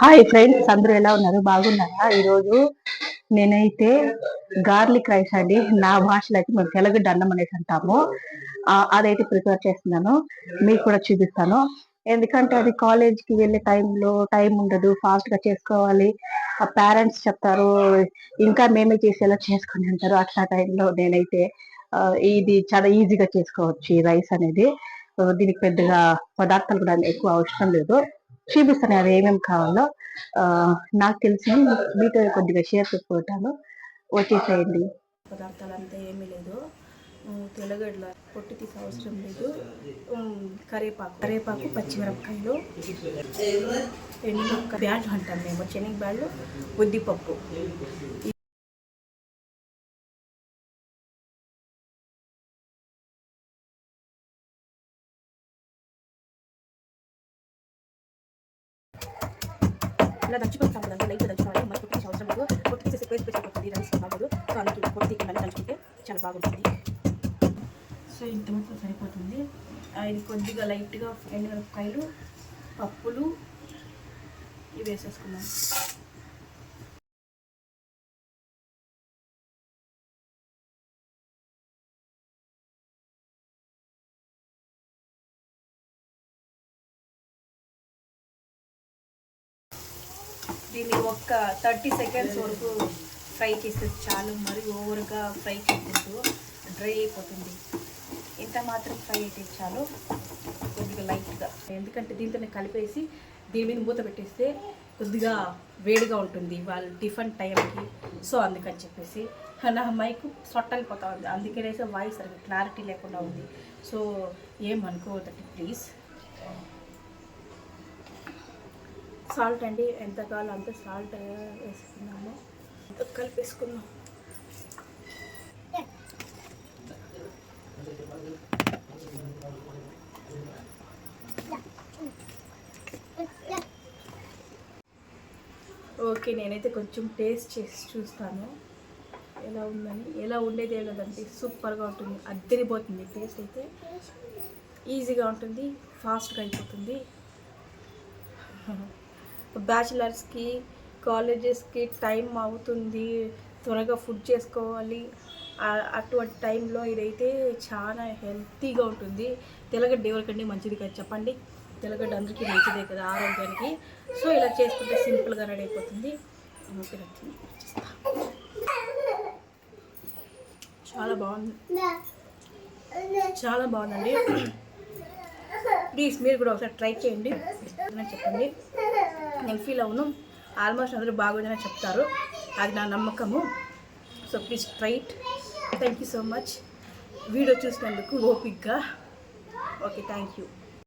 Hi friends అందరూ ఎలా ఉన్నారు? బాగున్నారా? ఈరోజు నేనైతే గార్లిక్ రైస్ అండి. నా భాషలో అయితే మేము తెలుగు అన్నం అనేసి అంటాము. అదైతే ప్రిపేర్ చేస్తున్నాను. మీకు కూడా చూపిస్తాను. ఎందుకంటే అది కాలేజ్కి వెళ్ళే టైంలో టైం ఉండదు ఫాస్ట్గా చేసుకోవాలి. ఆ పేరెంట్స్ చెప్తారు ఇంకా మేమే చేసేలా చేసుకుని అంటారు అట్లా టైంలో నేనైతే ఇది చాలా ఈజీగా చేసుకోవచ్చు ఈ రైస్ అనేది. దీనికి పెద్దగా పదార్థాలు కూడా ఎక్కువ అవసరం లేదు. చూపిస్తాను అవి ఏమేమి కావాలో. నాకు తెలిసిన మీతో కొద్దిగా షేర్ చేసుకుంటాను వచ్చేసేయండి. పదార్థాలు అంతా ఏమీ లేదు. ఉమ్, తెల్లగడ్డల తీసే అవసరం లేదు. కరేపాకు కరివేపాకు కరివేపాకు పచ్చిమిరపకాయలు ఎండిమిరపకాయ బ్యాళ్ళు అంటాం మేము శనగ బ్యాళ్ళు ఉద్దిపప్పు. ఇలా దంచుకుంటాం కదా లైట్ దంచుకోవాలి. మరి పొట్టు అవసరం లేదు పొట్టు తీసేసి పేస్ట్ పేస్ట్ అయిపోతుంది రైస్ బాగోదు సో అందుకే ఇలా మళ్ళీ దంచుకుంటే చాలా బాగుంటుంది. సో ఇంత మొత్తం సరిపోతుంది. ఇది కొద్దిగా లైట్గా ఎండుమిరపకాయలు పప్పులు ఇవి వేసేసుకున్నాం దీన్ని ఒక్క థర్టీ సెకండ్స్ వరకు ఫ్రై చేస్తే చాలు. మరి ఓవర్గా ఫ్రై చేయకూడదు డ్రై అయిపోతుంది. ఇంత మాత్రం ఫ్రై అయితే చాలు కొద్దిగా లైట్గా. ఎందుకంటే దీంతోనే కలిపేసి దీని మీద మూత పెట్టేస్తే కొద్దిగా వేడిగా ఉంటుంది వాళ్ళ టిఫిన్ టైంకి. సో అందుకని చెప్పేసి నా మైకు సొట్టలిపోతా ఉంది. అందుకనేసి వాయిస్ సరిగ్గా క్లారిటీ లేకుండా ఉంది. సో ఏం అనుకోవద్దండి ప్లీజ్. సాల్ట్ అండి. ఎంత కావాలో అంత సాల్ట్ వేసుకున్నాము. కలిపేసుకున్నాం ఓకే నేనైతే కొంచెం టేస్ట్ చేసి చూస్తాను. ఎలా ఉందని ఎలా ఉండేది లేదంటే సూపర్గా ఉంటుంది. అద్దరిపోతుంది టేస్ట్ అయితే. ఈజీగా ఉంటుంది ఫాస్ట్గా అయిపోతుంది. బ్యాచిలర్స్కి కాలేజెస్కి టైం అవుతుంది. త్వరగా ఫుడ్ చేసుకోవాలి. అటువంటి టైంలో ఇదైతే చాలా హెల్తీగా ఉంటుంది. తెల్లగడ్డ ఎవరికండి మంచిది కదా చెప్పండి? తెల్లగడ్డ అందరికీ మంచిదే కదా ఆరోగ్యానికి. సో ఇలా చేసుకుంటే సింపుల్గా రెడీ అయిపోతుంది. చాలా బాగుంది. చాలా బాగుందండి. ప్లీజ్ మీరు కూడా ఒకసారి ట్రై చేయండి. చెప్పండి. నేను ఫీల్ అవును. ఆల్మోస్ట్ అందరూ బాగుందని చెప్తారు. అది నా నమ్మకము. So please try it thank you so much video చూసినందుకు ఓపిక్గా ఓకే థ్యాంక్ యూ